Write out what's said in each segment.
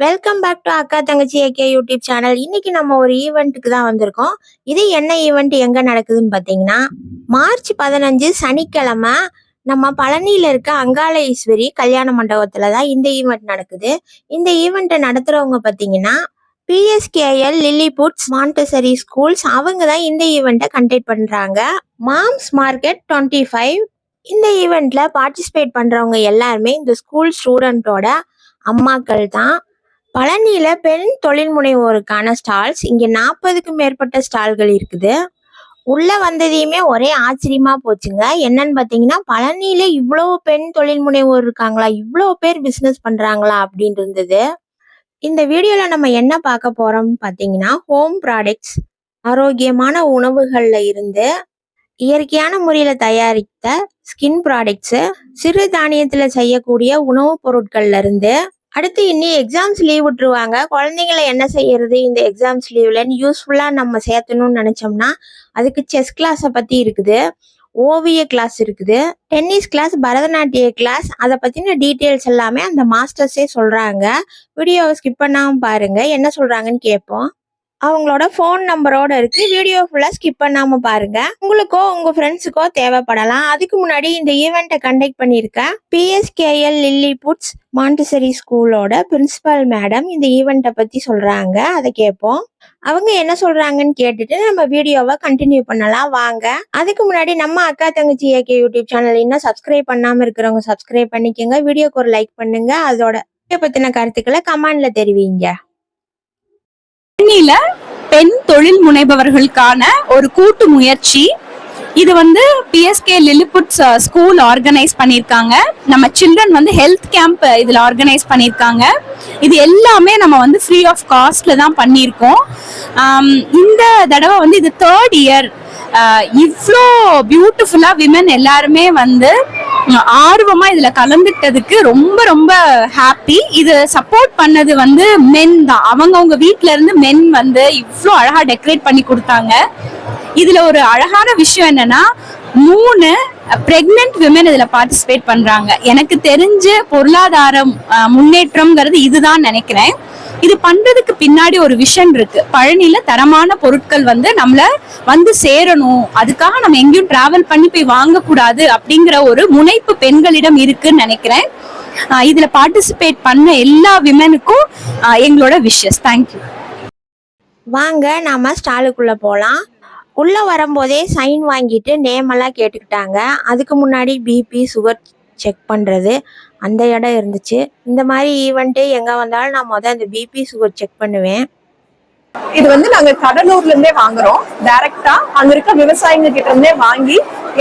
Welcome back to அக்கா தங்கச்சி AK YouTube channel இன்னைக்கு நம்ம ஒரு ஈவெண்ட்டுக்கு தான் வந்திருக்கோம். இது என்ன ஈவெண்ட் எங்கே நடக்குதுன்னு பார்த்தீங்கன்னா மார்ச் பதினஞ்சு சனிக்கிழமை நம்ம பழனியில் இருக்க அங்காள ஈஸ்வரி கல்யாண மண்டபத்துல தான் இந்த ஈவெண்ட் நடக்குது. இந்த ஈவெண்ட்டை நடத்துறவங்க பார்த்தீங்கன்னா பிஎஸ்கேஎல் லில்லிபுட்ஸ் மாண்டசரி ஸ்கூல்ஸ் அவங்க தான் இந்த ஈவெண்ட்டை கண்டக்ட் பண்ணுறாங்க மாம்ஸ் மார்க்கெட் டுவெண்ட்டி ஃபைவ் இந்த ஈவெண்ட்ல பார்ட்டிசிபேட் பண்ணுறவங்க எல்லாருமே இந்த ஸ்கூல் ஸ்டூடெண்ட்டோட அம்மாக்கள் தான் பழனியில பெண் தொழில் முனைவோருக்கான ஸ்டால்ஸ் இங்க நாற்பதுக்கும் மேற்பட்ட ஸ்டால்கள் இருக்குது. உள்ள வந்ததையுமே ஒரே ஆச்சரியமா போச்சுங்க. என்னன்னு பாத்தீங்கன்னா பழனியில இவ்வளவு பெண் தொழில் முனைவோர் இருக்காங்களா இவ்வளவு பேர் பிசினஸ் பண்றாங்களா அப்படின்னு இருந்தது. இந்த வீடியோல நம்ம என்ன பார்க்க போறோம் பாத்தீங்கன்னா ஹோம் ப்ராடக்ட்ஸ் ஆரோக்கியமான உணவுகள்ல இருந்து இயற்கையான முறையில தயாரித்த ஸ்கின் ப்ராடக்ட்ஸ் சிறு தானியத்துல செய்யக்கூடிய உணவுப் பொருட்கள்ல இருந்து அடுத்து இனி எக்ஸாம்ஸ் லீவ் விட்டுருவாங்க. குழந்தைங்களை என்ன செய்யறது? இந்த எக்ஸாம்ஸ் லீவ்லன்னு யூஸ்ஃபுல்லாக நம்ம சேர்த்தணும்னு நினச்சோம்னா அதுக்கு செஸ் கிளாஸை பற்றி இருக்குது. ஓவிய கிளாஸ் இருக்குது. டென்னிஸ் கிளாஸ் பரதநாட்டிய கிளாஸ் அதை பற்றின டீட்டெயில்ஸ் எல்லாமே அந்த மாஸ்டர்ஸே சொல்றாங்க. வீடியோவை ஸ்கிப் பண்ணாமல் பாருங்க. என்ன சொல்றாங்கன்னு கேட்போம். அவங்களோட ஃபோன் நம்பரோட இருக்கு. வீடியோ ஃபுல்லாக ஸ்கிப் பண்ணாமல் பாருங்க. உங்களுக்கோ உங்க ஃப்ரெண்ட்ஸுக்கோ தேவைப்படலாம். அதுக்கு முன்னாடி இந்த ஈவெண்ட்டை கண்டக்ட் பண்ணியிருக்கேன் பிஎஸ்கேஎல் லில்லி புட்ஸ் மாண்டிசரி ஸ்கூலோட பிரின்சிபல் மேடம் இந்த ஈவெண்ட்டை பத்தி சொல்றாங்க. அதை கேட்போம் அவங்க என்ன சொல்றாங்கன்னு கேட்டுட்டு நம்ம வீடியோவை கண்டினியூ பண்ணலாம். வாங்க. அதுக்கு முன்னாடி நம்ம அக்கா தங்கச்சி ஏகே யூடியூப் சேனல் இன்னும் சப்ஸ்கிரைப் பண்ணாமல் இருக்கிறவங்க சப்ஸ்கிரைப் பண்ணிக்கோங்க. வீடியோக்கு ஒரு லைக் பண்ணுங்க. அதோட பற்றின பத்தின கருத்துக்களை கமெண்டில் தெரிவிங்க. சென்னையில பெண் தொழில் முனைபவர்களுக்கான ஒரு கூட்டு முயற்சி. இது வந்து பிஎஸ்கே லிலிபுட் ஸ்கூல் ஆர்கனைஸ் பண்ணியிருக்காங்க. நம்ம சில்ட்ரன் வந்து ஹெல்த் கேம்ப் uh, இதில் ஆர்கனைஸ் பண்ணியிருக்காங்க. இது எல்லாமே நம்ம வந்து ஃப்ரீ ஆஃப் காஸ்ட்ல தான் பண்ணியிருக்கோம். இந்த தடவை வந்து இது தேர்ட் இயர் இவ்வளோ பியூட்டிஃபுல்லாக விமன் எல்லாருமே வந்து ஆர்வமாக ஆர்வமா இதுல கலந்துக்கிட்டதுக்கு ரொம்ப ரொம்ப ஹாப்பி இது சப்போர்ட் பண்ணது வந்து மென் தான். அவங்கவுங்க வீட்ல இருந்து மென் வந்து இவ்வளோ அழகா டெக்கரேட் பண்ணி கொடுத்தாங்க. இதுல ஒரு அழகான விஷயம் என்னன்னா மூணு பிரெக்னென்ட் விமன் இதில் பார்ட்டிசிபேட் பண்ணுறாங்க எனக்கு தெரிஞ்ச பொருளாதாரம் முன்னேற்றம்ங்கிறது இதுதான் நினைக்கிறேன். இது பண்றதுக்கு பின்னாடி ஒரு விஷன் இருக்கு. பழனியில தரமான பொருட்கள் வந்து நம்மள வந்து சேரணும். அதுக்காக நம்ம எங்கேயும் டிராவல் பண்ணி போய் வாங்கக்கூடாது அப்படிங்கிற ஒரு முனைப்பு பெண்களிடம் இருக்குன்னு நினைக்கிறேன். இதுல பார்ட்டிசிபேட் பண்ண எல்லா விமனுக்கும் எங்களோட விஷஸ் தேங்க்யூ வாங்க நாம ஸ்டாலுக்குள்ள போலாம். உள்ளே வரும்போதே சைன் வாங்கிட்டு நேம் எல்லாம் கேட்டுக்கிட்டாங்க. அதுக்கு முன்னாடி பிபி சுகர் செக் பண்றது. அந்த இடம் இருந்துச்சு. இந்த மாதிரி ஈவெண்ட்டு எங்க வந்தாலும் நான் முதல் இந்த பிபி சுகர் செக் பண்ணுவேன். இது வந்து நாங்க கடலூர்ல இருந்தே வாங்குறோம். டைரக்டா அங்க இருக்க விவசாயிங்க கிட்ட இருந்தே வாங்கி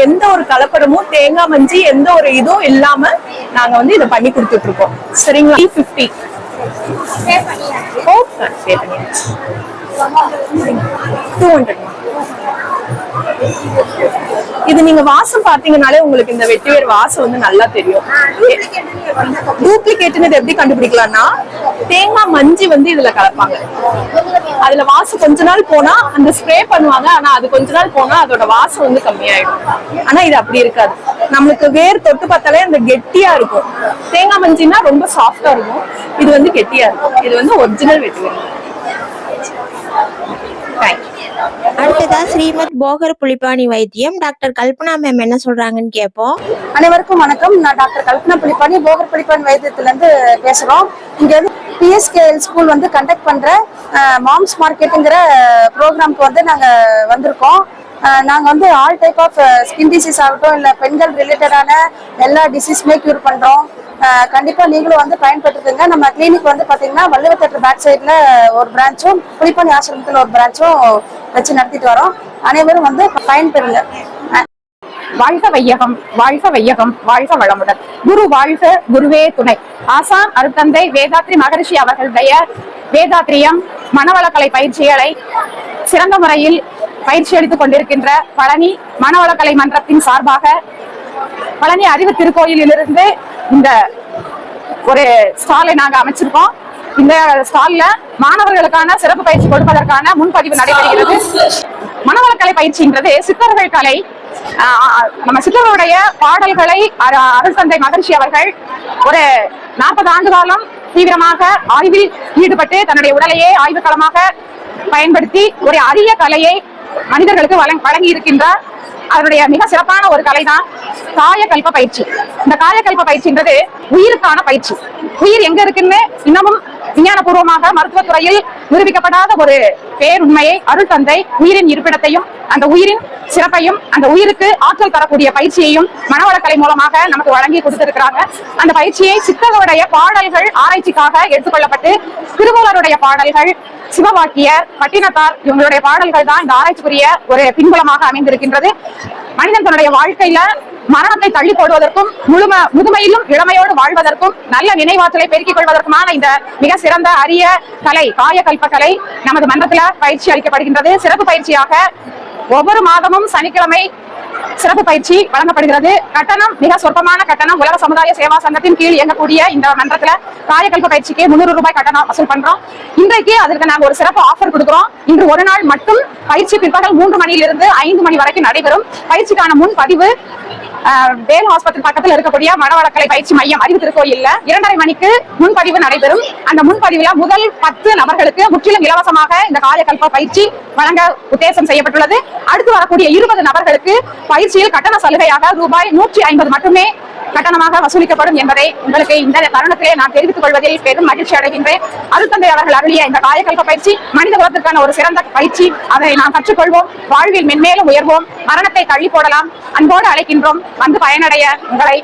எந்த ஒரு கலப்படமும் தேங்காய் மஞ்சி எந்த ஒரு இதுவும் இல்லாம நாங்க வந்து இதை பண்ணி கொடுத்துட்டு இருக்கோம். சரிங்களா? ஃபிஃப்டி டூ ஹண்ட்ரட் இது நீங்க வாசம் பாத்தீங்கனாலே உங்களுக்கு இந்த வெட்டிவேர் வாசம் வந்து நல்லா தெரியும். டூப்ளிகேட்னு எப்படி கண்டுபிடிக்கலாம்னா தேங்காய் மஞ்சி வந்து இதுல கலப்பாங்க. அதுல வாசம் கொஞ்ச நாள் போனா அந்த ஸ்ப்ரே பண்ணுவாங்க ஆனா அது கொஞ்ச நாள் போனா அதோட வாசம் வந்து கம்மியாயிடும். ஆனா இது அப்படி இருக்காது. நம்மளுக்கு வேர் தொட்டு பார்த்தாலே அந்த கெட்டியா இருக்கும். தேங்காய் மஞ்சினா ரொம்ப சாஃப்டா இருக்கும். இது வந்து கெட்டியா இருக்கும். இது வந்து ஒரிஜினல் வெட்டிவேர். தேங்க்யூ அடுத்ததான் ஸ்ரீமத் போகர் புலிப்பாணி வைத்தியம். டாக்டர் கல்பனா மேம் என்ன சொல்றாங்கன்னு கேட்போம். அனைவருக்கும் வணக்கம். நான் டாக்டர் கல்பனா புலிப்பாணி போகர் புலிப்பாணி வைத்தியத்துல இருந்து பேசுறோம். இங்க வந்து பிஎஸ்கேஎல் ஸ்கூல் வந்து கண்டக்ட் பண்ற மாம்ஸ் மார்க்கெட்டுங்கிற ப்ரோக்ராம்க்கு வந்து நாங்க வந்திருக்கோம். நாங்க வந்து all type of skin disease ஆகட்டும் இல்ல பெண்கள் ரிலேட்டடான எல்லா டிசீஸுமே கியூர் பண்றோம். கண்டிப்பா நீங்களும் வந்து பயன்பட்டுக்குங்க நம்ம கிளினிக் வந்து பாத்தீங்கன்னா வள்ளுவத்தட்டு பேக் சைடுல ஒரு பிரான்ச்சும் புலிப்பாணி ஆசிரமத்துல ஒரு பிரான்ச்சும் வச்சு நடத்திட்டு வரோம். அனைவரும் வந்து பயன்பெறுங்க. வாழ்க வையகம் வாழ்க வையகம் வாழ்க வளமுடன். குரு வாழ்க குருவே துணை. ஆசாம் அருத்தந்தை வேதாத்ரி மகரிஷி அவர்களுடைய வேதாத்ரியம் மனவளக்கலை பயிற்சிகளை சிறந்த முறையில் பயிற்சி அளித்துக் கொண்டிருக்கின்ற பழனி மனவளக்கலை மன்றத்தின் சார்பாக பழனி அறிவு திருக்கோயிலிருந்து இந்த ஒரு ஸ்டாலை நாங்க அமைச்சிருக்கோம். இந்த ஸ்டால்ல மாணவர்களுக்கான சிறப்பு பயிற்சி கொடுப்பதற்கான முன்பதிவு நடைபெறுகிறது. மனவளக்கலை பயிற்சின்றது சித்தர்கள் கலை நம்ம சித்தருடைய பாடல்களை அரு- அருள் தந்தை மகர்ஷி அவர்கள் ஒரு நாற்பது ஆண்டு காலம் தீவிரமாக ஆய்வில் ஈடுபட்டு தன்னுடைய உடலையே ஆய்வு களமாக பயன்படுத்தி ஒரு அரிய கலையை மனிதர்களுக்கு வழங்கி இருக்கின்றார் அதனுடைய மிக சிறப்பான ஒரு கலை தான் காயக்கல்ப பயிற்சி. இந்த காயக்கல்ப பயிற்சின்றது உயிருக்கான பயிற்சி. உயிர் எங்க இருக்குன்னு இன்னமும் விஞ்ஞானபூர்வமாக மருத்துவத்துறையில் நிரூபிக்கப்படாத ஒரு பேருண்மையை அருள் தந்தை உயிரின் இருப்பிடத்தையும் அந்த உயிரின் சிறப்பையும் அந்த உயிருக்கு ஆற்றல் தரக்கூடிய பயிற்சியையும் மனவளக்கலை மூலமாக நமக்கு வழங்கி கொடுத்திருக்கிறாங்க. அந்த பயிற்சியை சித்தருடைய பாடல்கள் ஆராய்ச்சிக்காக எடுத்துக்கொள்ளப்பட்டு திருமூலருடைய பாடல்கள் சிவவாக்கியர் பட்டினத்தார் இவங்களுடைய பாடல்கள் தான் இந்த ஆராய்ச்சிக்குரிய ஒரு பின்புலமாக அமைந்திருக்கின்றது. மனிதன் தன்னுடைய வாழ்க்கையில மரணத்தை தள்ளி போடுவதற்கும் முழும முதுமையிலும் இளமையோடு வாழ்வதற்கும் நல்ல நினைவாற்றலை பெருக்கிக் கொள்வதற்குமான இந்த மிக சிறந்த அரிய கலை காயகல்ப கலை நமது மன்றத்துல பயிற்சி அளிக்கப்படுகின்றது. சிறப்பு பயிற்சியாக ஒவ்வொரு மாதமும் சனிக்கிழமை சிறப்பு பயிற்சி வழங்கப்படுகிறது. கட்டணம் மிக சொற்பமான கட்டணம். உலக சமுதாய சேவா சங்கத்தின் கீழ் இயங்கக்கூடிய இந்த மன்றத்துல காயகல்ப பயிற்சிக்கு முன்னூறு ரூபாய் கட்டணம் வசூல் பண்றோம். இன்றைக்கு அதற்கு நாங்க ஒரு சிறப்பு ஆஃபர் கொடுக்கிறோம். இன்று ஒரு நாள் மட்டும் பயிற்சி பிற்பகல் மூன்று மணியிலிருந்து ஐந்து மணி வரைக்கும் நடைபெறும். பயிற்சிக்கான முன் பதிவு வேல் ஹாஸ்பத்திரி பக்கத்தில் இருக்கக்கூடிய மனவளக்கலை பயிற்சி மையம் அறிவு திருக்கோயில்ல இரண்டரை மணிக்கு முன்பதிவு நடைபெறும். அந்த முன்பதிவுல முதல் பத்து நபர்களுக்கு முற்றிலும் இலவசமாக இந்த காயகல்ப பயிற்சி வழங்க உத்தேசம் செய்யப்பட்டுள்ளது. அடுத்து வரக்கூடிய இருபது நபர்களுக்கு பயிற்சியில் கட்டண சலுகையாக ரூபாய் நூற்றி ஐம்பது மட்டுமே கட்டணமாக வசூலிக்கப்படும் என்பதை உங்களுக்கு இந்த தருணத்திலே நான் தெரிவித்துக் கொள்வதில் பெரும் மகிழ்ச்சி அடைகின்றேன். அருத்தந்தை அவர்கள் அருளிய இந்த காயகல்ப பயிற்சி மனித குலத்திற்கான ஒரு சிறந்த பயிற்சி. அதை நாம் கற்றுக்கொள்வோம் வாழ்வில் மென்மேலும் உயர்வோம் மரணத்தை தள்ளி போடலாம். அன்போடு அழைக்கின்றோம் வந்து பயனடைய உங்களை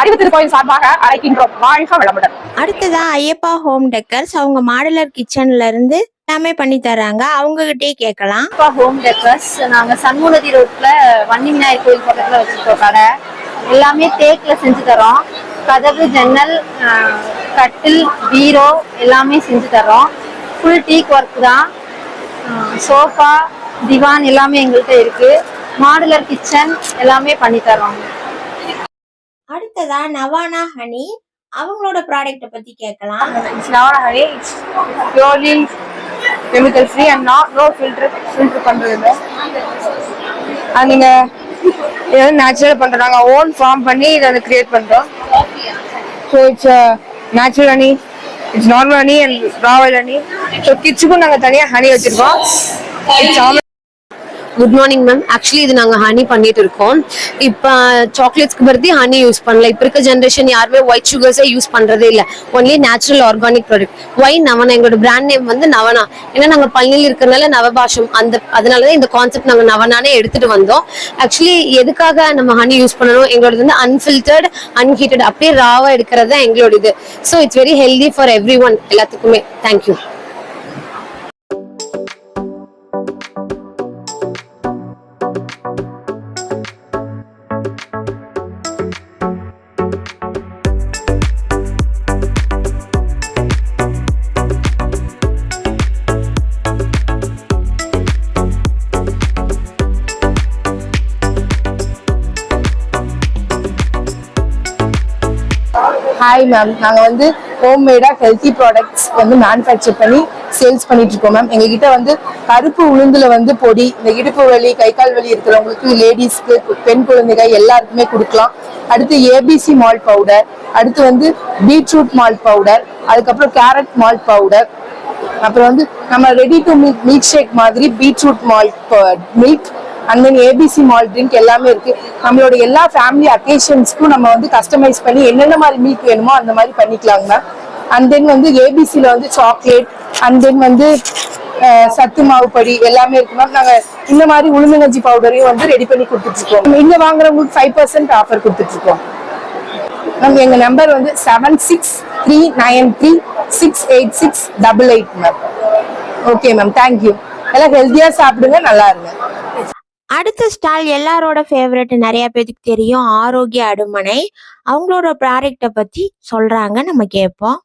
அறிவு திருக்கோயில் சார்பாக அழைக்கின்றோம். வாழ்க வளமுடன். அடுத்ததா ஐயப்பா ஹோம் டெக்கர்ஸ். அவங்க மாடுலர் கிச்சன்ல இருந்து எல்லாமே பண்ணி தராங்க அவங்க கிட்டயே கேட்கலாம். அப்பா ஹோம் டெக்கர்ஸ். நாங்க சண்முகதி ரோட்ல வன்னி விநாயகர் கோயில் பக்கத்துல வச்சிருக்கோம் கடை. எல்லாமே தேக்கில் செஞ்சு தரோம். கதவு ஜன்னல் கட்டில் பீரோ எல்லாமே செஞ்சு தரோம். ஃபுல் டீக் ஒர்க் தான். சோஃபா திவான் எல்லாமே எங்கள்கிட்ட இருக்கு. மாடுலர் கிச்சன் எல்லாமே பண்ணி தரோம். அடுத்ததா நவானா ஹனி. அவங்களோட ப்ராடக்ட்ட பத்தி கேட்கலாம். It's not honey. It's purely chemical free and not no filter filter பண்றது இல்ல. அது நீங்க இது வந்து நேச்சுரல் பண்றோம். நாங்க ஓன் ஃபார்ம் பண்ணி இதை வந்து கிரியேட் பண்றோம். So it's natural honey it's normal honey and raw honey so கிட்ஸுக்கும் நாங்க தனியா ஹனி வச்சிருக்கோம். It's good morning ma'am actually இது நாங்கள் ஹனி பண்ணிட்டு இருக்கோம் இப்போ சாக்லேட்ஸ்க்கு பருத்தி ஹனி யூஸ் பண்ணல. இப்போ இருக்க ஜென்ரேஷன் யாருமே ஒயிட் சுகர்ஸே யூஸ் பண்ணுறதே இல்லை. Only natural organic product Y நவனா? எங்களோட பிராண்ட் நேம் வந்து நவனா. ஏன்னா நாங்கள் பள்ளியில் இருக்கிறனால நவபாஷம். அந்த அதனால தான் இந்த கான்செப்ட் நாங்கள் நவனானே எடுத்துட்டு வந்தோம். ஆக்சுவலி எதுக்காக நம்ம ஹனி யூஸ் பண்ணணும்? எங்களோடது வந்து அன்ஃபில்டர்ட் அன்ஹீட்டட் அப்படியே ராவாக எடுக்கிறது தான் எங்களோட இது so it's very healthy for everyone எல்லாத்துக்குமே தேங்க்யூ ஹாய் மேம் நாங்கள் வந்து ஹோம்மேடாக ஹெல்த்தி ப்ராடக்ட்ஸ் வந்து மேனுஃபேக்சர் பண்ணி சேல்ஸ் பண்ணிட்டு இருக்கோம் மேம் எங்ககிட்ட வந்து கருப்பு உளுந்துல வந்து பொடி இந்த இடுப்பு வலி கை கால் வலி இருக்கிறவங்களுக்கு லேடிஸ்க்கு பெண் குழந்தைகள் எல்லாருக்குமே கொடுக்கலாம். அடுத்து ஏபிசி மால்ட் பவுடர் அடுத்து வந்து பீட்ரூட் மால்ட் பவுடர் அதுக்கப்புறம் கேரட் மால்ட் பவுடர் அப்புறம் வந்து நம்ம ready to milk milkshake மாதிரி beetroot malt milk and then ABC malt drink எல்லாமே இருக்கு. நம்மளோட எல்லா ஃபேமிலி அக்கேஷன்ஸ்க்கும் நம்ம வந்து கஸ்டமைஸ் பண்ணி என்னென்ன மாதிரி மில்க் வேணுமோ அந்த மாதிரி பண்ணிக்கலாங்க மேம் அண்ட் தென் வந்து ஏபிசியில் வந்து சாக்லேட் அண்ட் தென் வந்து சத்து மாவு பொடி எல்லாமே இருக்கு மேம் நாங்க இந்த மாதிரி உளுந்தங்கஞ்சி பவுடரையும் வந்து ரெடி பண்ணி கொடுத்துட்டு இருக்கோம் இங்க வாங்குறவங்களுக்கு ஃபைவ் பர்சன்ட் ஆஃபர் கொடுத்துட்டு இருக்கோம் மேம் எங்க நம்பர் வந்து seven six three nine three six eight six double eight ma'am okay ma'am thank you எல்லாம் ஹெல்த்தியா சாப்பிடுங்க நல்லா இருங்க. அடுத்த ஸ்டால் எல்லாரோட ஃபேவரட் நிறைய பேருக்கு தெரியும். ஆரோக்கிய அடுமனை. அவங்களோட ப்ராடக்டை பத்தி சொல்றாங்க நம்ம கேட்போம்.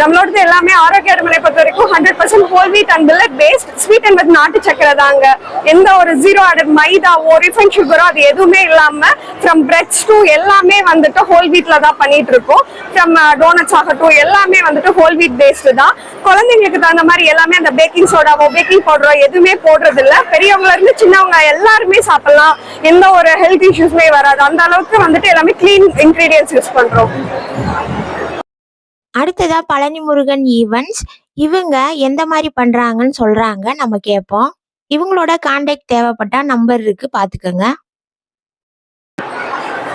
நம்மளோடது எல்லாமே ஆரோக்கிய அடமனை பொறுத்த வரைக்கும் hundred percent whole wheat and millet based sweet and நாட்டு சக்கரை தாங்க. எந்த ஒரு ஜீரோ ஆடட் மைதாவோ ரிஃபைன் சுகரோ அது எதுவுமே இல்லாம ஃப்ரம் பிரெட்ஸ் டு எல்லாமே வந்துட்டு ஹோல் வீட்ல தான் பண்ணிட்டு இருக்கோம். ஃப்ரம் டோனட்ஸ் uh, ஆகட்டும் எல்லாமே வந்துட்டு ஹோல் வீட் பேஸ்டு தான். குழந்தைங்களுக்கு தகுந்த மாதிரி எல்லாமே அந்த பேக்கிங் சோடாவோ பேக்கிங் பவுடரோ எதுவுமே போடுறது இல்ல பெரியவங்கல இருந்து சின்னவங்க எல்லாருமே சாப்பிடலாம். எந்த ஒரு ஹெல்த் இஷ்யூஸ்மே வராது. அந்த அளவுக்கு வந்துட்டு எல்லாமே கிளீன் இன்கிரீடியன்ஸ் யூஸ் பண்றோம். அடுத்ததா பழனி முருகன் ஈவெண்ட்ஸ் இவங்க எந்த மாதிரி பண்றாங்கன்னு சொல்றாங்க நம்ம கேட்போம் இவங்களோட காண்டாக்ட் தேவைப்பட்டா நம்பர் இருக்கு பாத்துக்கோங்க.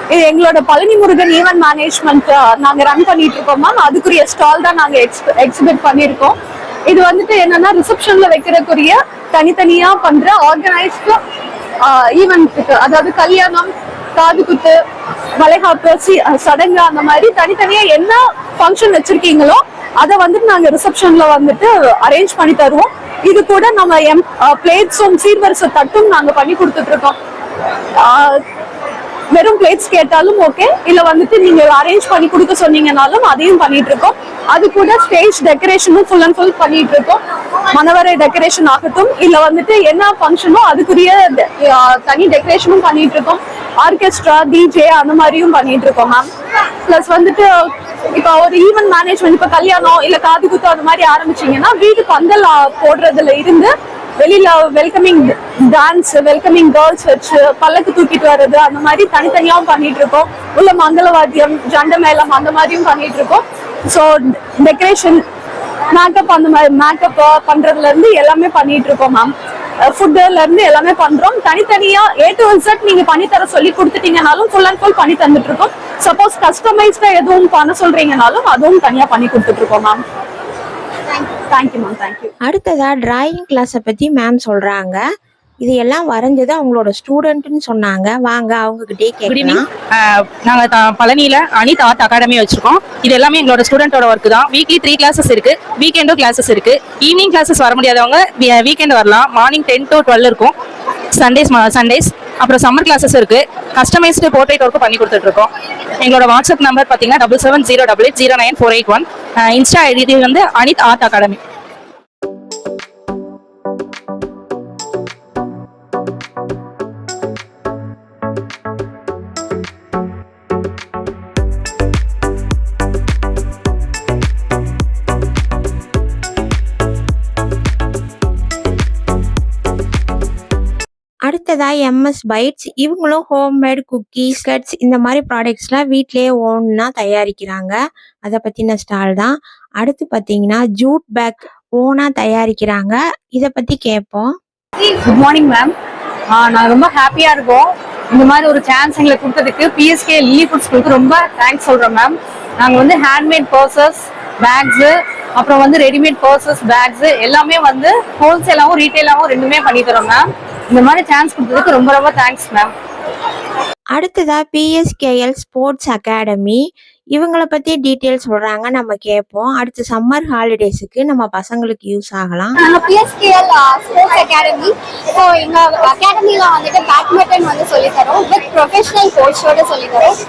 இது எங்களோட பழனி முருகன் ஈவென்ட் மேனேஜ்மெண்ட் நாங்க ரன் பண்ணிட்டு இருக்கோம் மேம் அதுக்குரிய ஸ்டால் தான் நாங்க எக்ஸிபிட் பண்ணிருக்கோம் இது வந்துட்டு என்னன்னா ரிசப்ஷன்ல வைக்கிறதுக்குரிய தனித்தனியா பண்ற ஆர்கனைஸ்டு ஈவெண்ட் அதாவது கல்யாணம் காது குத்து வளைகாப்பு சடங்கு அந்த மாதிரி தனித்தனியா என்ன ஃபங்க்ஷன் வச்சிருக்கீங்களோ அதை வந்துட்டு நாங்க ரிசப்ஷன்ல வந்துட்டு அரேஞ்ச் பண்ணி தருவோம். இது கூட நம்ம எம் பிளேட்ஸும் சீர்வரிசை தட்டும் நாங்க பண்ணி கொடுத்துட்டு இருக்கோம் வெறும் பிளேட்ஸ் கேட்டாலும் ஓகே இல்ல வந்துட்டு நீங்க அரேஞ்ச் பண்ணி கொடுக்க சொன்னீங்கனாலும் அதையும் பண்ணிட்டு இருக்கோம் அது கூட ஸ்டேஜ் டெக்கரேஷனும் ஃபுல் அண்ட் ஃபுல் பண்ணிட்டு இருக்கோம் மணவரை டெக்கரேஷன் ஆகட்டும். இல்ல வந்துட்டு என்ன ஃபங்க்ஷனோ அதுக்குரிய தனி டெக்கரேஷனும் பண்ணிட்டு இருக்கோம் ஆர்கெஸ்ட்ரா டிஜே அந்த மாதிரியும் பண்ணிட்டு இருக்கோம் மேம் பிளஸ் வந்துட்டு இப்போ ஒரு ஈவென்ட் மேனேஜ்மெண்ட் இப்போ கல்யாணம் இல்ல காது குத்து அந்த மாதிரி ஆரம்பிச்சீங்கன்னா வீடு பந்தல் போடுறதுல இருந்து வெளியில வெல்கமிங் டான்ஸ் வெல்கமிங் கேர்ள்ஸ் வச்சு பல்லக்கு தூக்கிட்டு வர்றது அந்த மாதிரி தனித்தனியாவும் பண்ணிட்டு இருக்கோம் உள்ள மங்களவாத்தியம் ஜண்ட மேளம் அந்த மாதிரியும் பண்ணிட்டு இருக்கோம் ஸோ டெக்கரேஷன் மேக்கப் அந்த மாதிரி மேக்கப் பண்றதுல இருந்து எல்லாமே பண்ணிட்டு இருக்கோம் மேம் ஃபுட்டுல இருந்து எல்லாமே பண்றோம். தனித்தனியா ஏ டு செட் நீங்க பண்ணி தர சொல்லி கொடுத்துட்டீங்கனாலும் ஃபுல் அண்ட் ஃபுல் பண்ணி தந்துட்டு இருக்கோம் சப்போஸ் கஸ்டமைஸ்டா எதுவும் பண்ண சொல்றீங்கனாலும் அதுவும் தனியா பண்ணி கொடுத்துட்டு இருக்கோம் ma'am thank you ma'am thank you அடுத்ததா டிராயிங் கிளாஸை பத்தி மேம் சொல்றாங்க. இது எல்லாம் வரைஞ்சது அவங்களோட ஸ்டூடெண்ட்னு சொன்னாங்க. வாங்க அவங்க கிட்டே குட் ஈவினிங் கேட்கலாம் நாங்கள் த பழனியில் அனித் ஆர்ட் அகாடமி வச்சிருக்கோம். இது எல்லாமே எங்களோட ஸ்டூடெண்டோட ஒர்க் தான். வீக்லி த்ரீ கிளாஸஸ் இருக்கு. வீக்கெண்டும் கிளாஸஸ் இருக்கு. ஈவினிங் கிளாஸஸ் வர முடியாதவங்க வீக்கெண்ட் வரலாம். மார்னிங் டென் டு டுவெல் இருக்கும். சண்டேஸ் சண்டேஸ் அப்புறம் சம்மர் கிளாஸஸ் இருக்கு. கஸ்டமைஸ்டு போர்ட்ரேட் ஒர்க்கு பண்ணி கொடுத்துட்டு இருக்கோம். எங்களோட வாட்ஸ்அப் நம்பர் பார்த்தீங்கன்னா double seven zero double eight zero nine four eight one Insta ID வந்து அனித் ஆர்ட் அகாடமி அடுத்ததா எம்எஸ் பைட்ஸ் இவங்களும் ஹோம்மேட் குக்கீஸ் கட்ஸ் இந்த மாதிரி ப்ராடக்ட்ஸ்லாம் வீட்லேயே ஓன்னா தயாரிக்கிறாங்க. அதை பற்றின ஸ்டால் தான். அடுத்து பார்த்தீங்கன்னா ஜூட் பேக் ஓனாக தயாரிக்கிறாங்க. இதை பற்றி கேட்போம் குட் மார்னிங் மேம் நாங்கள் ரொம்ப ஹாப்பியாக இருக்கோம். இந்த மாதிரி ஒரு சான்ஸ் எங்களுக்கு கொடுத்ததுக்கு பிஎஸ்கே லில்லி ஃபுட் ஸ்கூலுக்கு ரொம்ப தேங்க்ஸ் சொல்கிறோம் மேம் நாங்கள் வந்து ஹேண்ட்மேட் பர்சஸ் பேக்ஸு அப்புறம் வந்து ரெடிமேட் பர்சஸ் பேக்ஸு எல்லாமே வந்து ஹோல்சேலாகவும் ரீட்டைலாகவும் ரெண்டுமே பண்ணி தரோம் மேம் இந்த மாதிரி சான்ஸ் கொடுத்ததுக்கு ரொம்ப ரொம்ப தேங்க்ஸ் மேம் அடுத்ததா பிஎஸ்கேஎல் ஸ்போர்ட்ஸ் அகாடமி இவங்கள பத்தி டீட்டெயில் சொல்றாங்க நம்ம கேட்போம் அடுத்து சம்மர் ஹாலிடேஸுக்கு நம்ம பசங்களுக்கு யூஸ் ஆகலாம். பிஎஸ்கேஎல் ஸ்போர்ட்ஸ் அகாடமி ஸோ எங்கள் அகாடமியில் வந்துட்டு பேட்மிண்டன் வந்து சொல்லித் தரோம். வித் ப்ரொஃபஷனல் கோச்சோட சொல்லித் தரோம்.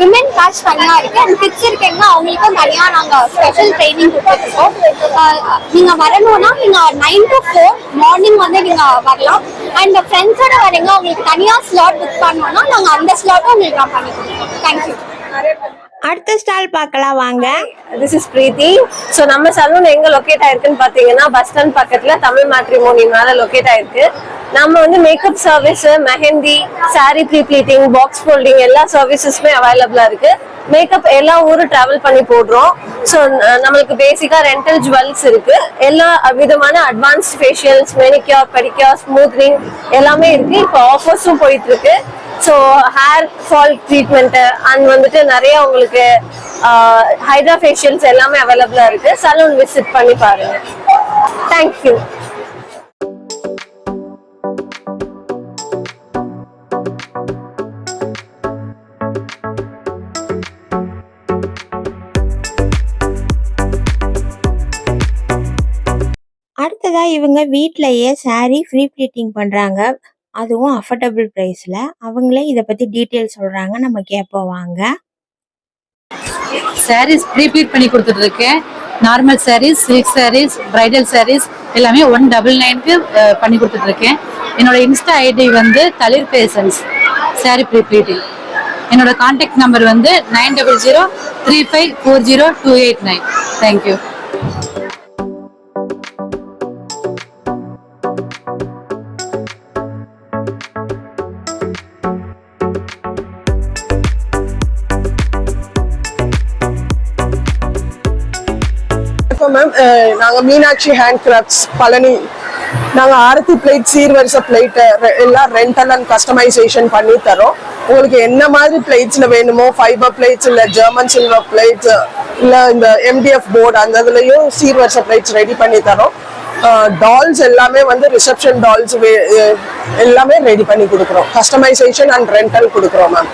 விமன் பேட்ச் தனியாக இருக்குது அண்ட் கிட்ஸ் இருக்கீங்கன்னா அவங்களுக்கும் தனியாக நாங்கள் ஸ்பெஷல் ட்ரைனிங் கொடுத்துருக்கோம். நீங்கள் வரணும்னா நீங்கள் நைன் டு ஃபோர் மார்னிங் வந்து நீங்கள் வரலாம். அண்ட் ஃப்ரெண்ட்ஸோட வரீங்க உங்களுக்கு தனியாக ஸ்லாட் புக் பண்ணோம்னா நாங்கள் அந்த ஸ்லாட்டும் உங்களுக்கு நான் பண்ணி கொடுப்போம் தேங்க்யூ அடுத்த ஸ்டால் பார்க்கலாம் வாங்க. திஸ் இஸ் பிரீத்தி ஸோ நம்ம சலூன் எங்க லொக்கேட் ஆயிருக்குன்னு பாத்தீங்கன்னா பஸ் ஸ்டாண்ட் பக்கத்துல தமிழ் மேட்ரிமோனி மேல லொக்கேட் ஆயிருக்கு. நம்ம வந்து makeup service mehndi sari pre pleating box folding எல்லா சர்வீசஸுமே அவைலபிளா இருக்கு. மேக்கப் எல்லா ஊரும் டிராவல் பண்ணி போடுறோம். ஸோ நம்மளுக்கு பேசிக்கா ரெண்டல் ஜுவல்ஸ் இருக்கு. எல்லா விதமான advanced facials manicure pedicure smoothening எல்லாமே இருக்கு. இப்போ ஆஃபர்ஸும் போயிட்டு இருக்கு. So hair fall treatment and வந்துட்டு நிறைய உங்களுக்கு ஹைட்ரா ஃபேஷியல்ஸ் எல்லாமே அவைலபிளா இருக்கு. சலூன் விசிட் பண்ணி பாருங்க. தேங்க்யூ அடுத்ததா இவங்க வீட்டிலையே சாரி ஃப்ரீ ப்ளீட்டிங் பண்றாங்க. அதுவும் அஃபோர்டபுள் ப்ரைஸில் அவங்களே இதை பற்றி டீட்டெயில் சொல்கிறாங்க நம்ம கேட்போம் வாங்க. சாரீஸ் ப்ரீப்ளீட் பண்ணி கொடுத்துட்ருக்கேன் normal sarees silk sarees bridal sarees எல்லாமே ஒன் டபுள் நைனுக்கு பண்ணி கொடுத்துட்ருக்கேன் என்னோட இன்ஸ்டா ஐடி வந்து தளிர் பேசன்ஸ் சாரீ ப்ரீப்ளீட்டிங் என்னோட கான்டாக்ட் நம்பர் வந்து nine double zero three five four zero two eight nine thank you நாங்கள் மீனாட்சி ஹேண்ட் கிராஃப்ட்ஸ் பழனி நாங்கள் ஆரத்தி பிளேட் சீர்வரிசை பிளேட் எல்லாம் ரெண்டல் அண்ட் கஸ்டமைசேஷன் பண்ணி தரோம். உங்களுக்கு என்ன மாதிரி பிளேட்ஸில் வேணுமோ ஃபைபர் பிளேட்ஸ் இல்லை ஜெர்மன் சில்வர் பிளேட்ஸ் இல்லை இந்த எம்டிஎஃப் போர்டு அந்த இதுலேயும் சீர்வரிசை பிளேட்ஸ் ரெடி பண்ணி தரோம். டால்ஸ் எல்லாமே வந்து ரிசப்ஷன் டால்ஸ் எல்லாமே ரெடி பண்ணி கொடுக்குறோம். கஸ்டமைசேஷன் அண்ட் ரெண்டல் கொடுக்குறோம் ma'am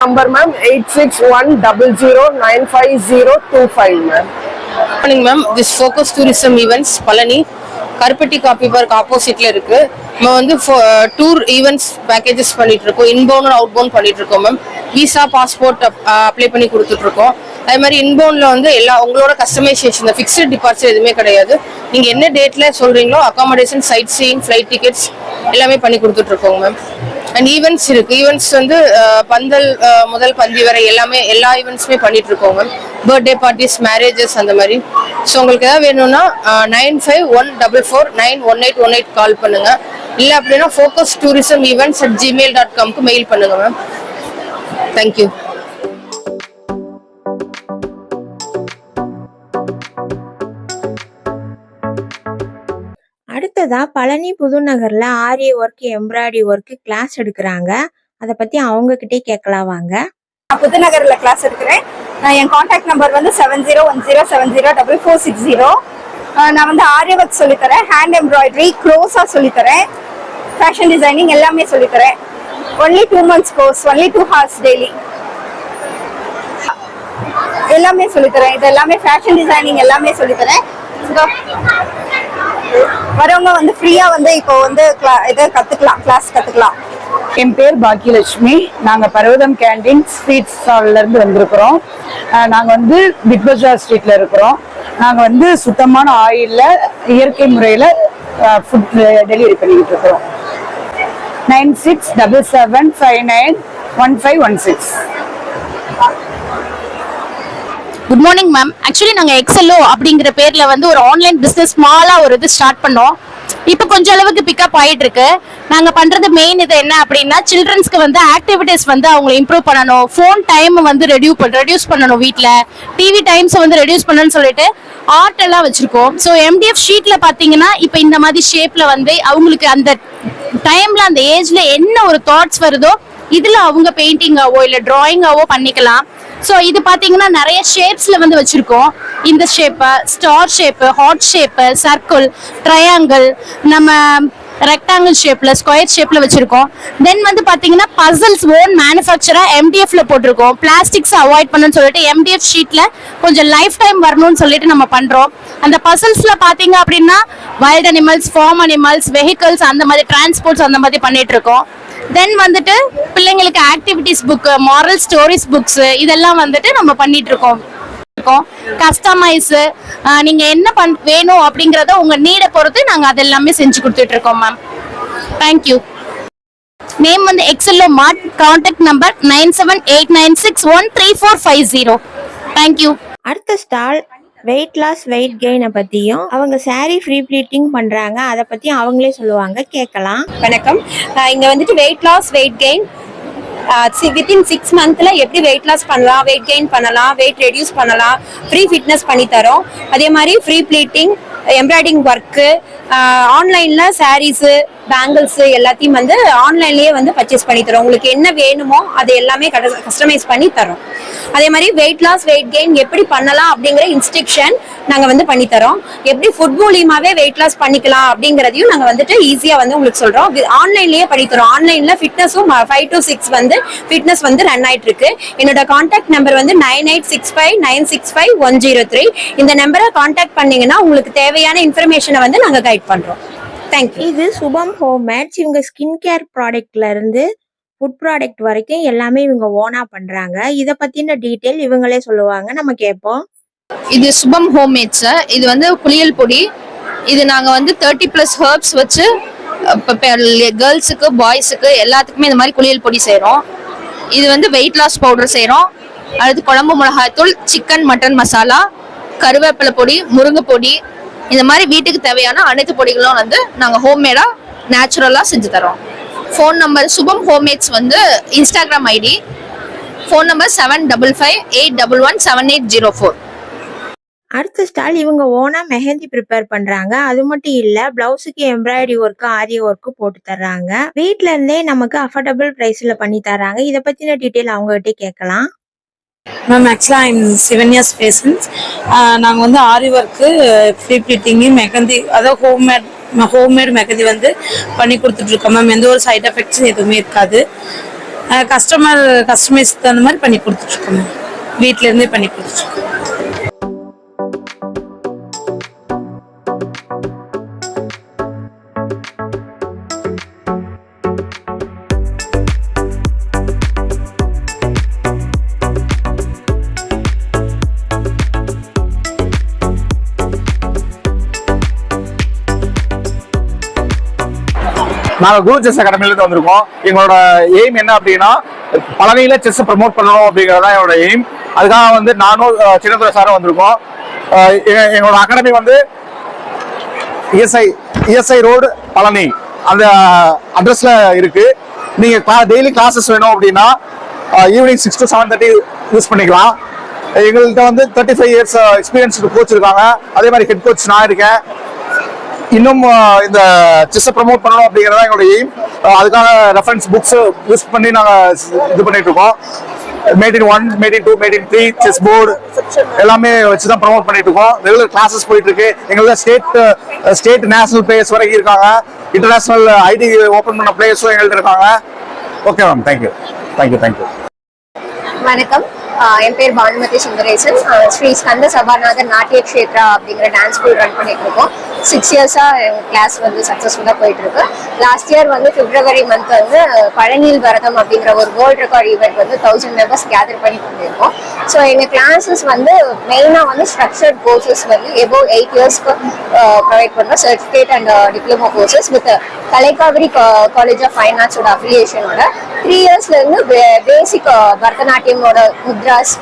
number ma'am eight six one double zero nine five zero two five ma'am morning ma'am this focus tourism events Palani கருப்பட்டி காப்பி பார்க் ஆப்போசிட்ல இருக்கு. நம்ம வந்து டூர் ஈவெண்ட்ஸ் பேக்கேஜஸ் பண்ணிட்டு இருக்கோம் இன்பவுண்ட் அவுட் பவுண்ட் பண்ணிட்டு இருக்கோம் மேம் விசா பாஸ்போர்ட் அப்ளை பண்ணி கொடுத்துட்டு இருக்கோம் அதே மாதிரி இன்பவுண்ட்ல வந்து எல்லா உங்களோட கஸ்டமைசேஷன் ஃபிக்ஸ்டு டிபார்ச்சர் எதுவுமே கிடையாது. நீங்க என்ன டேட்ல சொல்றீங்களோ accommodation sightseeing flight tickets எல்லாமே பண்ணி கொடுத்துட்டு இருக்கோங்க மேம் அண்ட் ஈவெண்ட்ஸ் இருக்கு. ஈவெண்ட்ஸ் வந்து பந்தல் முதல் பந்தி வரை எல்லாமே எல்லா ஈவெண்ட்ஸுமே பண்ணிட்டு இருக்கோம் மேம் பர்த்டே பார்ட்டிஸ் மேரேஜஸ் அந்த மாதிரி. ஸோ உங்களுக்கு ஏதாவது வேணும்னா nine five one double four nine one eight one eight call பண்ணுங்க. இல்லை அப்படின்னா focus tourism events at gmail dot காம்க்கு mail பண்ணுங்க மேம் தேங்க்யூ அடுத்ததா பழனி புதுநகர்ல ஆரிய ஒர்க் எம்ப்ராய்டரி ஒர்க் கிளாஸ் எடுக்கிறாங்க. அதை பத்தி அவங்க கிட்டே கேட்கலாம் வாங்க. நான் புதுநகர்ல கிளாஸ் எடுக்கிறேன். நான் என் காண்டாக்ட் நம்பர் வந்து seven zero one zero seven zero double four six zero நான் வந்து ஆரிய ஒர்க் சொல்லித்தரேன் ஹேண்ட் எம்ப்ராய்டரி க்ரோஸா சொல்லித்தரேன் ஃபேஷன் டிசைனிங் எல்லாமே சொல்லித்தரேன் only two months course only two hours daily எல்லாமே சொல்லித்தரேன் இது எல்லாமே ஃபேஷன் டிசைனிங் எல்லாமே சொல்லித்தரேன் இருக்கு வரவங்க வந்து ஃப்ரீயா வந்து இப்போ வந்து cla- இதை கத்துக்கலாம் கிளாஸ் கத்துக்கலாம். என் பேர் பாக்கியலட்சுமி. நாங்கள் பர்வதம் கேண்டீன் ஸ்வீட் ஸ்டால்லேருந்து வந்திருக்கிறோம். நாங்கள் வந்து பிக் பஜார் ஸ்ட்ரீட்ல இருக்கிறோம். நாங்கள் வந்து சுத்தமான ஆயிலில் இயற்கை முறையில் ஃபுட் டெலிவரி பண்ணிக்கிட்டு இருக்கிறோம். Nine six double seven five nine one five one six good morning ma'am actually நாங்கள் எக்ஸலோ அப்படிங்கிற பேரில் வந்து ஒரு ஆன்லைன் பிஸ்னஸ் ஸ்மாலாக ஒரு இது ஸ்டார்ட் பண்ணோம். இப்போ கொஞ்சம் அளவுக்கு பிக்கப் ஆகிட்டு இருக்கு நாங்கள் பண்ணுறது மெயின் இது என்ன அப்படின்னா சில்ட்ரன்ஸ்க்கு வந்து ஆக்டிவிட்டிஸ் வந்து அவங்க இம்ப்ரூவ் பண்ணணும். ஃபோன் டைம் வந்து ரெடியூ ரெடியூஸ் பண்ணணும் வீட்டில் டிவி டைம்ஸ் வந்து ரெடியூஸ் பண்ணணும்னு சொல்லிட்டு ஆர்ட் எல்லாம் வச்சிருக்கோம். ஸோ எம்டிஎஃப் ஷீட்டில் பார்த்தீங்கன்னா இப்போ இந்த மாதிரி ஷேப்பில் வந்து அவங்களுக்கு அந்த டைம்ல அந்த ஏஜ்ல என்ன ஒரு தாட்ஸ் வருதோ இதுல அவங்க பெயிண்டிங்காவோ இல்ல டிராயிங்காவோ பண்ணிக்கலாம். ஸோ இது பாத்தீங்கன்னா நிறைய ஷேப்ஸ்ல வந்து வச்சிருக்கோம். இந்த shape star shape heart shape circle triangle நம்ம ரெக்டாங்கிள் ஷேப்ல ஸ்கொயர் ஷேப்ல வச்சிருக்கோம். தென் வந்து பாத்தீங்கன்னா பசல்ஸ் ஓன் மேனுஃபேக்சரா எம்டிஎஃப்ல போட்டிருக்கோம். பிளாஸ்டிக்ஸ் அவாய்ட் பண்ணணும்னு சொல்லிட்டு எம்டிஎஃப் ஷீட்ல கொஞ்சம் லைஃப் டைம் வரணும்னு சொல்லிட்டு நம்ம பண்றோம். அந்த பசல்ஸ்ல பாத்தீங்க அப்படின்னா wild animals farm animals vehicles அந்த மாதிரி டிரான்ஸ்போர்ட்ஸ் அந்த மாதிரி பண்ணிட்டு இருக்கோம். தென் வந்துட்டு பிள்ளைங்களுக்கு activities book moral stories books இதெல்லாம் வந்துட்டு நம்ம பண்ணிட்டு இருக்கோம். இருக்கோம். கஸ்டமைஸ் நீங்க என்ன பண் வேணும் அப்படிங்கறத உங்க நீடை பொறுத்து நாங்க அதெல்லாமே செஞ்சு கொடுத்துட்டு இருக்கோம் மேம் தேங்க்யூ நேம் வந்து Excello mart contact number nine seven eight nine six one three four five zero thank you அடுத்த ஸ்டால் வெயிட் லாஸ் வெயிட் கெயினை பத்தியும் அவங்க saree ஃப்ரீ ப்ளீட்டிங் பண்றாங்க அதை பற்றியும் அவங்களே சொல்லுவாங்க கேட்கலாம். வணக்கம். இங்கே இங்க வந்துட்டு weight loss weight gain within six மந்த்ல எப்படி வெயிட் லாஸ் பண்ணலாம் வெயிட் கெயின் பண்ணலாம் வெயிட் ரெடியூஸ் பண்ணலாம் ஃப்ரீ ஃபிட்னஸ் பண்ணி தரோம். அதே மாதிரி ஃப்ரீ ப்ளீட்டிங் எம்ப்ராய்டிங் ஒர்க்கு ஆன்லைனில் சாரீஸு பேங்கிள்ஸ் எல்லாத்தையும் வந்து ஆன்லைன்லயே வந்து பர்ச்சேஸ் பண்ணி தரோம். உங்களுக்கு என்ன வேணுமோ அது எல்லாமே கஸ்டமைஸ் பண்ணி தரோம். அதே மாதிரி வெயிட் லாஸ் வெயிட் கெயின் எப்படி பண்ணலாம் அப்படிங்கிற இன்ஸ்ட்ரக்ஷன் நாங்க வந்து பண்ணி தரோம். எப்படி ஃபுட் மூலியமாவே வெயிட் லாஸ் பண்ணிக்கலாம் அப்படிங்கறதையும் நாங்க வந்துட்டு ஈஸியா வந்து உங்களுக்கு சொல்றோம். ஆன்லைன்லயே பண்ணி தரோம். ஆன்லைன்ல ஃபிட்னஸும் ஃபைவ் டு சிக்ஸ் வந்து ஃபிட்னஸ் வந்து ரன் ஆயிட்டு இருக்கு என்னோட கான்டாக்ட் நம்பர் வந்து nine eight six five nine six five one zero three இந்த நம்பரை கான்டாக்ட் பண்ணீங்கன்னா உங்களுக்கு தேவையான இன்ஃபர்மேஷனை வந்து நாங்க கைட் பண்றோம். தேங்க்யூ இது சுபம் ஹோம் மேட்ச் இவங்க ஸ்கின் கேர் ப்ராடக்ட்ல இருந்து ஃபுட் ப்ராடக்ட் வரைக்கும் எல்லாமே இவங்க ஓனா பண்றாங்க. இத பத்தின டீட்டெயில் இவங்களே சொல்லுவாங்க. நம்ம கேட்போம். இது சுபம் ஹோம்மேட்ஸ் இது வந்து குளியல் பொடி. இது நாங்க வந்து தேர்ட்டி பிளஸ் ஹர்ப்ஸ் வச்சு கேர்ள்ஸுக்கு பாய்ஸுக்கு எல்லாத்துக்குமே இந்த மாதிரி குளியல் பொடி செய்றோம். இது வந்து வெயிட் லாஸ் பவுடர் செய்றோம். அடுத்து குழம்பு மிளகாய்த்தூள் சிக்கன் மட்டன் மசாலா கருவேப்பிலை பொடி முருங்கை பொடி இந்த மாதிரி வீட்டுக்கு தேவையான அனைத்து பொடிகளும் வந்து நாங்க ஹோம்மேடா நேச்சுரலா செஞ்சு தரோம். ஃபோன் நம்பர் சுபம் ஹோம்மேட்ஸ் வந்து Instagram ID phone number seven double five eight double one seven eight zero four அடுத்த ஸ்டால் இவங்க ஓனா மெஹந்தி ப்ரிப்பேர் பண்றாங்க. அது மட்டும் இல்ல பிளவுஸுக்கு எம்ப்ராய்டரி ஒர்க்கு ஆரி ஒர்க்கு போட்டு தர்றாங்க. வீட்ல இருந்தே நமக்கு அஃபோர்டபுள் பிரைஸ்ல பண்ணி தர்றாங்க. இதை பத்தின டீட்டெயில் அவங்ககிட்ட கேட்கலாம். மேம் ஆக்சுவலாக ஐம் செவன் இயர்ஸ் பேஷன்ஸ் நாங்கள் வந்து aari work free pleating mehndi அதாவது ஹோம்மேட் ஹோம்மேட் மெகந்தி வந்து பண்ணி கொடுத்துட்ருக்கோம். மேம் எந்த ஒரு சைட் எஃபெக்ட்ஸும் எதுவுமே இருக்காது. Uh, கஸ்டமர் கஸ்டமைஸ் தகுந்த மாதிரி பண்ணி கொடுத்துட்ருக்கோம் மேம் வீட்டிலேருந்தே பண்ணி கொடுத்துட்ருக்கோம். நாங்கள் குரு செஸ் அகாடமிலேருந்து வந்திருக்கோம். எங்களோட எய்ம் என்ன அப்படின்னா பழனியில செஸ் ப்ரமோட் பண்ணணும் அப்படிங்கிறது தான் என்னோட எய்ம் அதுக்காக வந்து நானும் அஹ், சின்னதுரை சாரும் வந்திருக்கோம். எ- எங்களோட அகாடமி வந்து இஎஸ்ஐ இஎஸ்ஐ ரோடு பழனி. அந்த அட்ரஸ்ல இருக்கு. நீங்க டெய்லி கிளாஸஸ் வேணும் அப்படின்னா evening six to seven thirty use பண்ணிக்கலாம். எங்கள்கிட்ட வந்து thirty five years experience coach இருக்காங்க. அதே மாதிரி ஹெட் கோச் நான் இருக்கேன். இன்னும் இந்த செஸ்ஸை ப்ரமோட் பண்ணணும் அப்படிங்கிறதா எங்களோட எய்ம் அதுக்கான ரெஃபரன்ஸ் புக்ஸ் யூஸ் பண்ணி நாங்கள் இது பண்ணிட்டு இருக்கோம். Mate in one mate in two mate in three chess board எல்லாமே வச்சு தான் ப்ரமோட் பண்ணிட்டு இருக்கோம். ரெகுலர் கிளாஸஸ் போயிட்டு இருக்கு எங்களுக்கு ஸ்டேட் ஸ்டேட் நேஷனல் பிளேயர்ஸ் வரைக்கும் இருக்காங்க. இன்டர்நேஷனல் ஐடி ஓப்பன் பண்ண பிளேயர்ஸும் எங்கள்கிட்ட இருக்காங்க. Okay ma'am thank you thank you thank you வணக்கம். என் பேர் பானுமதி சுந்தரேசன். ஸ்ரீ ஸ்கந்த சபாநாதர் நாட்டிய கஷேத்ரா அப்படிங்கிற டான்ஸ் ஸ்கூல் ரன் பண்ணிட்டு இருக்கோம். சிக்ஸ் இயர்ஸா கிளாஸ் வந்து சக்ஸஸ்ஃபுல்லாக போயிட்டுருக்கு. லாஸ்ட் இயர் வந்து பிப்ரவரி மந்த் வந்து பழனியில் பரதம் அப்படிங்கிற ஒரு வேர்ல்ட் ரெக்கார்ட் ஈவெண்ட் வந்து தௌசண்ட் மெம்பர்ஸ் கேதர் பண்ணி பண்ணியிருக்கோம். ஸோ எங்கள் கிளாஸஸ் வந்து மெயினாக வந்து ஸ்ட்ரக்சர்ட் கோர்சஸ் வந்து எபோவ் எயிட் இயர்ஸ்க்கு ப்ரொவைட் பண்ணுறோம் certificate and diploma courses with Kalaikaviri college of fine ஆர்ட்ஸோட அஃபிலியேஷனோட த்ரீ இயர்ஸ்லேருந்து பேசிக் பரதநாட்டியமோட முத்ராஸ்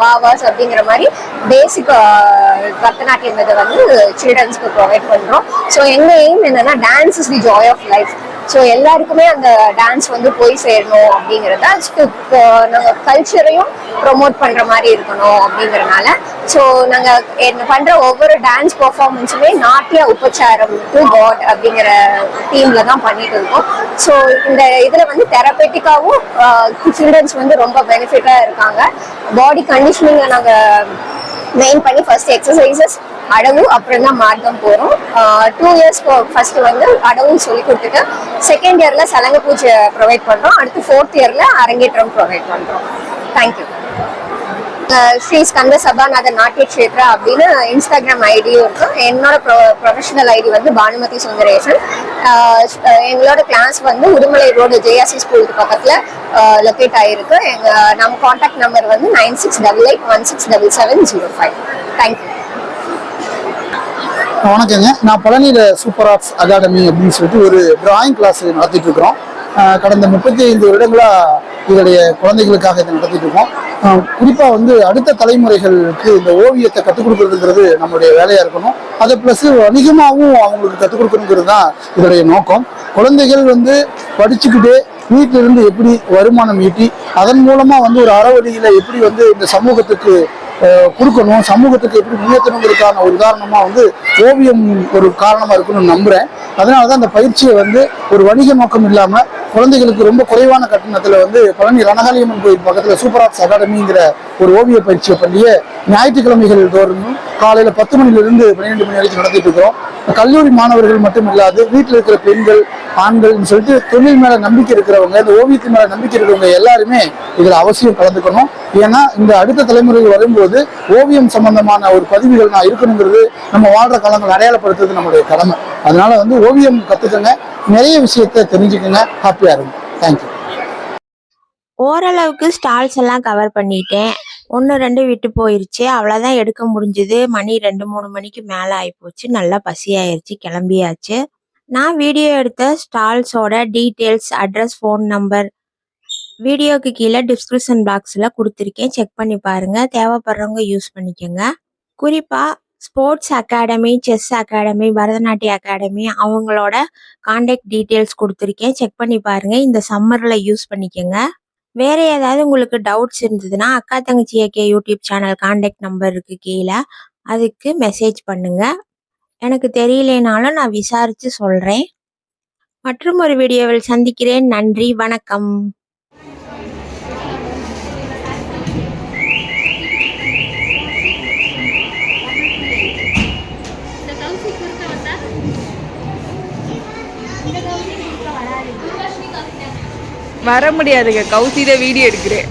பாவாஸ் அப்படிங்கிற மாதிரி பேசிக் பரதநாட்டியம் இதை வந்து சில்ட்ரன்ஸ்க்கு ப்ரொவைட் பண்ணுறோம் ஸோ எங்கள் எய்ம் என்னன்னா dance is the joy of life so எல்லாருக்குமே அந்த டான்ஸ் வந்து போய் சேரணும் அப்படிங்கிறத நாங்கள் கல்ச்சரையும் ப்ரொமோட் பண்ணுற மாதிரி இருக்கணும் அப்படிங்கிறனால ஸோ நாங்கள் என்ன பண்ணுற ஒவ்வொரு டான்ஸ் பர்ஃபார்மன்ஸுமே நாட்டிய உபச்சாரம் டு காட் அப்படிங்கிற தீம்ல தான் பண்ணிட்டு இருக்கோம். ஸோ இந்த இதில் வந்து தெரப்பெட்டிக்காகவும் சில்ட்ரன்ஸ் வந்து ரொம்ப பெனிஃபிட்டாக இருக்காங்க. பாடி கண்டிஷனிங்கை நாங்கள் மெயின் பண்ணி ஃபர்ஸ்ட் எக்ஸசைசஸ் அடவு அப்புறம் தான் மார்க்கம் போகிறோம் டூ இயர்ஸ் ஃபர்ஸ்ட் வந்து அடவும் சொல்லி கொடுத்துட்டு செகண்ட் இயரில் சலங்க பூஜை ப்ரொவைட் பண்ணுறோம் அடுத்து ஃபோர்த் இயரில் அரங்கேற்றம் ப்ரொவைட் பண்ணுறோம் தேங்க்யூ ஸ்ரீ ஸ்கந்த சபாநாதர் நாட்டிய கஷேத்ரா அப்படின்னு இன்ஸ்டாகிராம் ஐடியும் இருக்கும் என்னோட ப்ரொஃபஷனல் ஐடி வந்து பானுமதி சுந்தரேஷன் எங்களோட கிளாஸ் வந்து உடுமலை ரோடு ஜேஆர்சி ஸ்கூலுக்கு பக்கத்தில் லொக்கேட் ஆகிருக்கு எங்கள் நம்ம காண்டாக்ட் நம்பர் வந்து nine six double eight one six double seven zero five thank you வணக்கங்க. நான் பழனியில் சூப்பர் ஆர்ட்ஸ் அகாடமி அப்படின்னு சொல்லிட்டு ஒரு டிராயிங் கிளாஸ் நடத்திட்டு இருக்கிறோம் கடந்த முப்பத்தி ஐந்து வருடங்களாக இதனுடைய குழந்தைகளுக்காக இதை நடத்திட்டு இருக்கோம் குறிப்பா வந்து அடுத்த தலைமுறைகளுக்கு இந்த ஓவியத்தை கற்றுக் கொடுக்கறதுங்கிறது நம்மளுடைய வேலையா இருக்கணும். அதை ப்ளஸ் வணிகமாகவும் அவங்களுக்கு கற்றுக் கொடுக்கணுங்கிறது தான் இதனுடைய நோக்கம். குழந்தைகள் வந்து படிச்சுக்கிட்டே வீட்டிலிருந்து எப்படி வருமானம் ஈட்டி அதன் மூலமா வந்து ஒரு அறவழியில எப்படி வந்து இந்த சமூகத்துக்கு கொடுக்கணும். சமூகத்துக்கு எப்படி முன்னேற்றணுங்கிறதுக்கான ஒரு உதாரணமாக வந்து ஓவியம் ஒரு காரணமாக இருக்குன்னு நம்புறேன். அதனால தான் அந்த பயிற்சியை வந்து ஒரு வணிக நோக்கம் இல்லாமல் குழந்தைகளுக்கு ரொம்ப குறைவான கட்டணத்தில் வந்து பழனி ரணகாளியம்மன் கோயில் பக்கத்தில் சூப்பர் ஆர்ட்ஸ் அகாடமிங்கிற ஒரு ஓவிய பயிற்சி பள்ளியை ஞாயிற்றுக்கிழமைகள் தோறும் காலையில் பத்து மணிலிருந்து பன்னிரெண்டு மணி வரைக்கும் நடத்திட்டு இருக்கிறோம். கல்லூரி மாணவர்கள் மட்டும் இல்லாது வீட்டில் இருக்கிற பெண்கள் ஆண்கள்னு சொல்லிட்டு தொழில் மேல நம்பிக்கை இருக்கிறவங்க இந்த ஓவியத்தின் மேல நம்பிக்கை இருக்கிறவங்க எல்லாருமே இதில் அவசியம் கலந்துக்கணும். ஏன்னா இந்த அடுத்த தலைமுறைகள் வரும்போது ஓவியம் சம்பந்தமான ஒரு பதிவுகள் நான் இருக்கணுங்கிறது நம்ம வாழ்ற காலங்கள் அடையாளப்படுத்துறது நம்மளுடைய கடமை. அதனால வந்து ஓவியம் கத்துக்கங்க. நிறைய விஷயத்த தெரிஞ்சுக்கங்க. ஹாப்பியா இருங்க. தேங்க்யூ ஓரளவுக்கு ஸ்டால்ஸ் எல்லாம் கவர் பண்ணிட்டேன். ஒன்று ரெண்டு விட்டு போயிருச்சு. அவ்வளோதான் எடுக்க முடிஞ்சுது. மணி ரெண்டு மூணு மணிக்கு மேலே ஆகிப்போச்சு நல்லா பசியாயிருச்சு. கிளம்பியாச்சு. நான் வீடியோ எடுத்த ஸ்டால்ஸோட டீட்டெயில்ஸ் அட்ரஸ் ஃபோன் நம்பர் வீடியோக்கு கீழே டிஸ்கிரிப்ஷன் பாக்ஸில் கொடுத்துருக்கேன். செக் பண்ணி பாருங்கள் தேவைப்படுறவங்க யூஸ் பண்ணிக்கோங்க. குறிப்பாக ஸ்போர்ட்ஸ் அகாடமி செஸ் அகாடமி பரதநாட்டிய அகாடமி அவங்களோட காண்டாக்ட் டீட்டெயில்ஸ் கொடுத்துருக்கேன். செக் பண்ணி பாருங்க. இந்த சம்மரில் யூஸ் பண்ணிக்கோங்க. வேற ஏதாவது உங்களுக்கு டவுட்ஸ் இருந்ததுன்னா அக்கா தங்கச்சி AK YouTube channel contact number இருக்கு கீழே. அதுக்கு மெசேஜ் பண்ணுங்க. எனக்கு தெரியலேனாலும் நான் விசாரிச்சு சொல்றேன். மற்றும் ஒரு வீடியோவில் சந்திக்கிறேன். நன்றி. வணக்கம். வர முடியாதுங்க. கௌசி தான் வீடியோ எடுக்கிறேன்.